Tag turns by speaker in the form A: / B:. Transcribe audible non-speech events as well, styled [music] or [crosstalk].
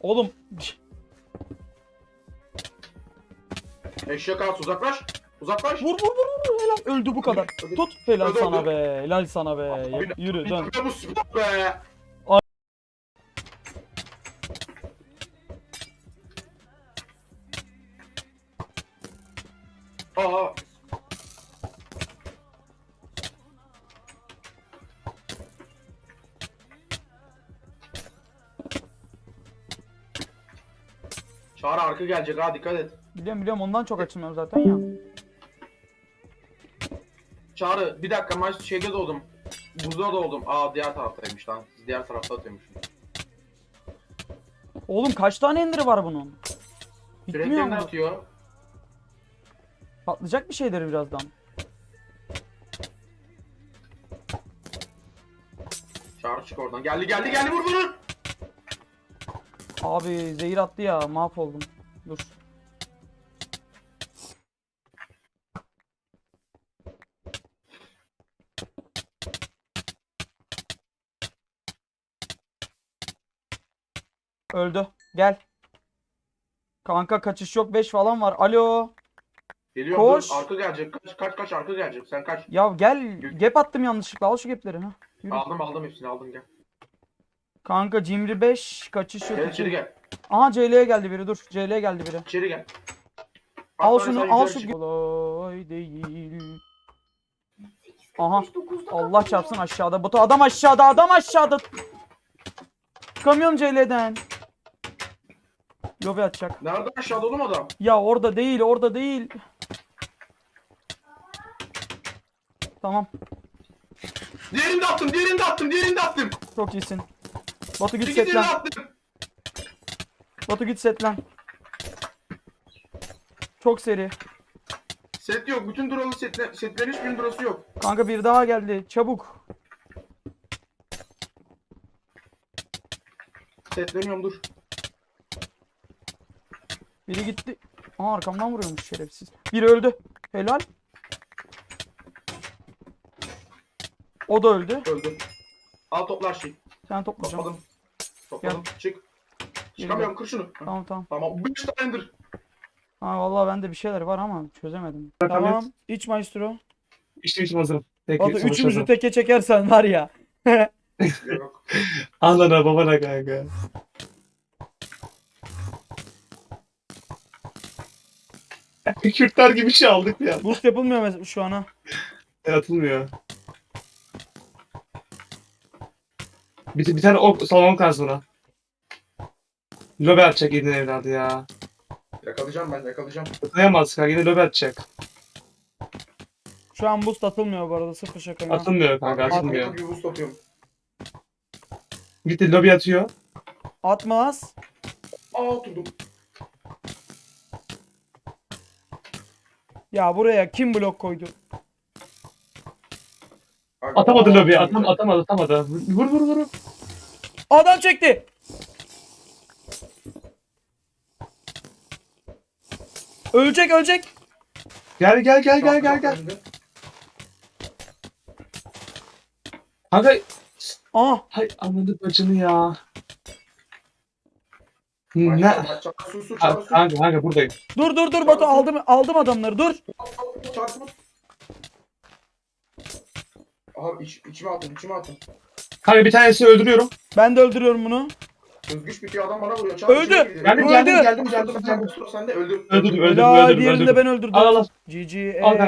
A: Oğlum
B: Eşek ağası uzaklaş. Uzaklaş.
A: vur vur vur helal öldü bu kadar. Tut helal sana be. Helal sana be. Yürü dön.
B: be. Aa. Çağrı arka gelecek ha dikkat et.
A: Biliyorum biliyorum ondan çok açılmıyorum zaten ya.
B: Çağrı bir dakika maç şeyde doğdum. Buzda doğdum. Aa diğer taraftaymış lan. Siz diğer tarafta atıyormuşsunuz.
A: Oğlum kaç tane endiri var bunun? Bitmiyor
B: Sürekli
A: mu?
B: atıyor.
A: Patlayacak bir şeydir birazdan.
B: Çağrı çık oradan. Geldi geldi geldi vur vur.
A: Abi zehir attı ya mahvoldum. Dur. Öldü. Gel. Kanka kaçış yok 5 falan var. Alo.
B: Geliyorum
A: Koş.
B: dur. Arka gelecek. Kaç kaç kaç arka gelecek. Sen kaç.
A: Ya gel. Gap attım yanlışlıkla. Al şu gapleri. Ha. Yürü.
B: Aldım aldım hepsini aldım gel.
A: Kanka Cimri 5 kaçış yok.
B: Gel içeri gel.
A: Aha CL'ye geldi biri dur. CL'ye geldi biri.
B: İçeri gel.
A: Al
B: Hatta
A: şunu al şu.
B: çık.
A: Kolay değil. Aha. Allah çarpsın aşağıda. Batu adam aşağıda adam aşağıda. Çıkamıyorum CL'den. Lobi atacak.
B: Nerede aşağıda oğlum adam?
A: Ya orada değil orada değil. Tamam.
B: Diğerini de attım, diğerini de attım, diğerini de attım.
A: Çok iyisin. Batu git
B: İki diğerini de
A: setlen.
B: attım.
A: Batu git setlen. Çok seri.
B: Set yok. Bütün duralı setle, setlerin hiçbirinin durası yok.
A: Kanka bir daha geldi. Çabuk.
B: Setleniyorum dur.
A: Biri gitti. Aa arkamdan vuruyormuş şerefsiz. Biri öldü. Helal. O da öldü.
B: Öldü. Al toplar şey.
A: Sen toplayacağım.
B: Topladım. Topladım. Çık. Çıkamıyorum kır şunu.
A: Tamam tamam.
B: Tamam. 5 tanedir.
A: Ha vallahi bende bir şeyler var ama çözemedim. Tamam. İç maestro.
C: İşte işim hazırım. Tek
A: Batu üçümüzü
C: hazırım.
A: teke çekersen var ya.
B: Yok. [laughs]
C: Anana babana kanka. Kürtler gibi şey aldık ya.
A: Boost yapılmıyor mes- şu an ha.
C: Atılmıyor. Bir, bir tane ok salmam lazım buna. Lobe atacak yedin evladı ya.
B: Yakalayacağım ben yakalayacağım.
C: Atlayamaz kanka yine lobe atacak.
A: Şu an boost atılmıyor bu arada sıfır şaka. ya.
C: Atılmıyor kanka atılmıyor.
B: Atmıyor. Bir boost atıyorum.
C: Gitti lobi atıyor.
A: Atmaz.
B: Aa oturdum.
A: Ya buraya kim blok koydu?
C: Atamadı lobi atam, atamadı atamadı. Vur vur vur.
A: Adam çekti. Ölecek ölecek.
C: Gel gel gel gel gel gel. Kanka
A: Aa
C: hay anladı bacını ya. Ne?
B: Ne? Su.
C: Kanka kanka buradayım.
A: dur dur dur Batu aldım aldım adamları dur.
B: Su. Aha iç, içime attım içime attım.
C: Kanka bir tanesini öldürüyorum.
A: Ben de öldürüyorum bunu.
B: Özgüç bitiyor adam bana vuruyor. Çağır,
A: Öldü.
B: içime girdi.
C: Geldim geldim geldim
B: Geldim
C: geldim
B: sen
C: geldim.
B: sen de öldü.
C: Öldürdüm öldürdüm
A: Helal
C: öldürdüm
A: diğerini de
C: öldürdüm.
A: ben öldürdüm.
C: Al al al.
A: GG.
C: Al kanka.